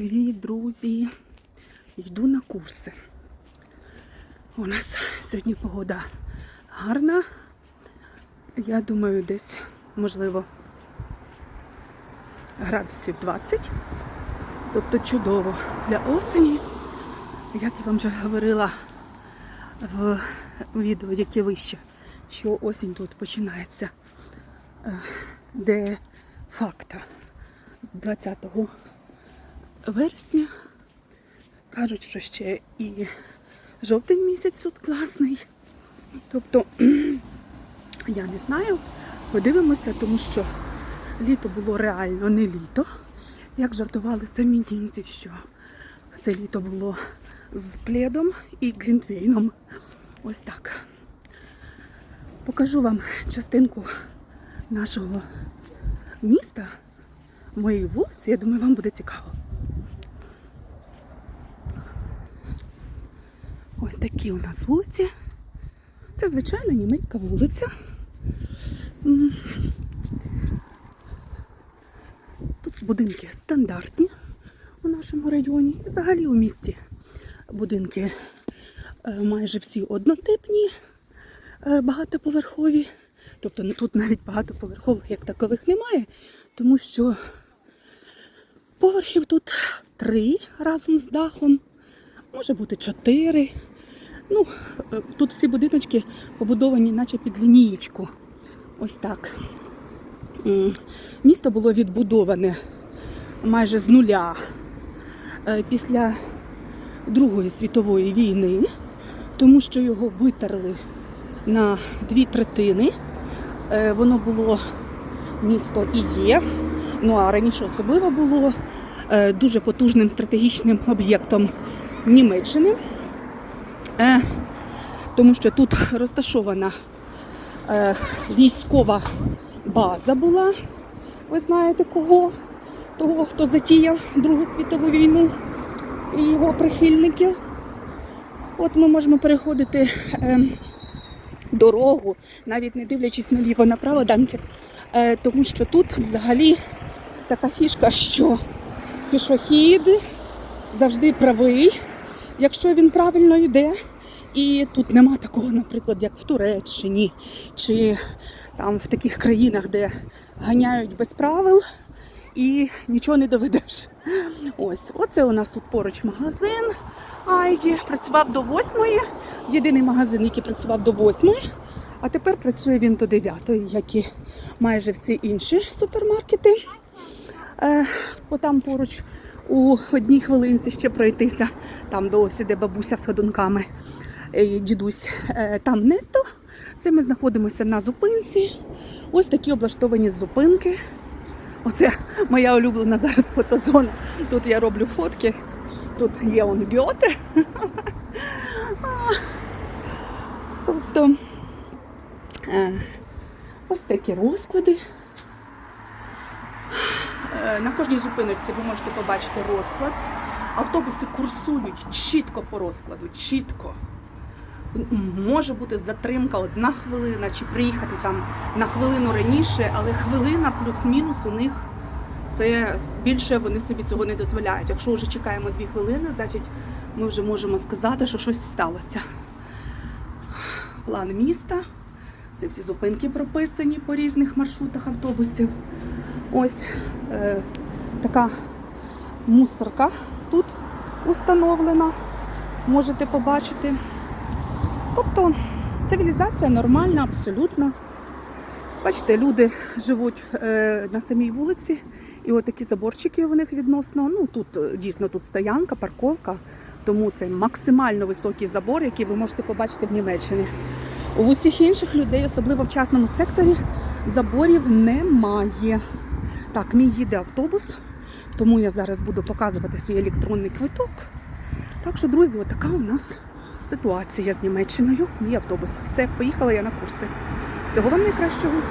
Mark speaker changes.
Speaker 1: Привіт, друзі! Йду на курси. У нас сьогодні погода гарна. Я думаю, десь, можливо, градусів 20. Тобто чудово для осені. Як я вам вже говорила в відео, яке вище, що осінь тут починається е, де факта з 20 вересня. Кажуть, що ще і жовтень місяць тут класний. Тобто, я не знаю, подивимося, тому що літо було реально не літо. Як жартували самі німці, що це літо було з пледом і глінтвейном. Ось так. Покажу вам частинку нашого міста, моєї вулиці. Я думаю, вам буде цікаво. Ось такі у нас вулиці. Це звичайна німецька вулиця. Тут будинки стандартні у нашому районі. І взагалі у місті будинки е, майже всі однотипні, е, багатоповерхові. Тобто тут навіть багатоповерхових як такових немає, тому що поверхів тут три разом з дахом, може бути чотири. Ну, е, тут всі будиночки побудовані, наче під лінієчку. Ось так. Місто було відбудоване майже з нуля е, після Другої світової війни, тому що його витерли на дві третини. Е, Воно було місто і є. Ну а раніше особливо було дуже потужним стратегічним об'єктом Німеччини, тому що тут розташована е, військова база була. Ви знаєте кого? Того, хто затіяв Другу світову війну і його прихильників. От ми можемо переходити е, дорогу, навіть не дивлячись наліво направо, данкер. Е, тому що тут взагалі така фішка, що пішохід завжди правий, якщо він правильно йде. І тут нема такого, наприклад, як в Туреччині, чи там в таких країнах, де ганяють без правил і нічого не доведеш. Ось, оце у нас тут поруч магазин Айді. Працював до восьмої. Єдиний магазин, який працював до восьмої. А тепер працює він до 9, як і майже всі інші супермаркети. Е, отам поруч у одній хвилинці ще пройтися, там до ось іде бабуся з ходунками, е, дідусь, е, там нетто. Це ми знаходимося на зупинці. Ось такі облаштовані зупинки. Оце моя улюблена зараз фотозона. Тут я роблю фотки. Тут є он Гьоте. Тобто е, ось такі розклади. Е, На кожній зупиночці ви можете побачити розклад. Автобуси курсують чітко по розкладу, чітко. Може бути затримка одна хвилина, чи приїхати там на хвилину раніше, але хвилина плюс-мінус у них це більше вони собі цього не дозволяють. Якщо вже чекаємо дві хвилини, значить ми вже можемо сказати, що щось сталося. План міста. Це всі зупинки прописані по різних маршрутах автобусів. Ось е, така мусорка тут установлена. Можете побачити. Тобто цивілізація нормальна, абсолютно. Бачите, люди живуть е, на самій вулиці, і отакі заборчики у них відносно. Ну тут е, дійсно тут стоянка, парковка, тому це максимально високий забор, який ви можете побачити в Німеччині. У усіх інших людей, особливо в частному секторі, заборів немає. Так, мій їде автобус, тому я зараз буду показувати свій електронний квиток. Так що, друзі, отака у нас ситуація з Німеччиною. Мій автобус. Все, поїхала я на курси. Всього вам найкращого.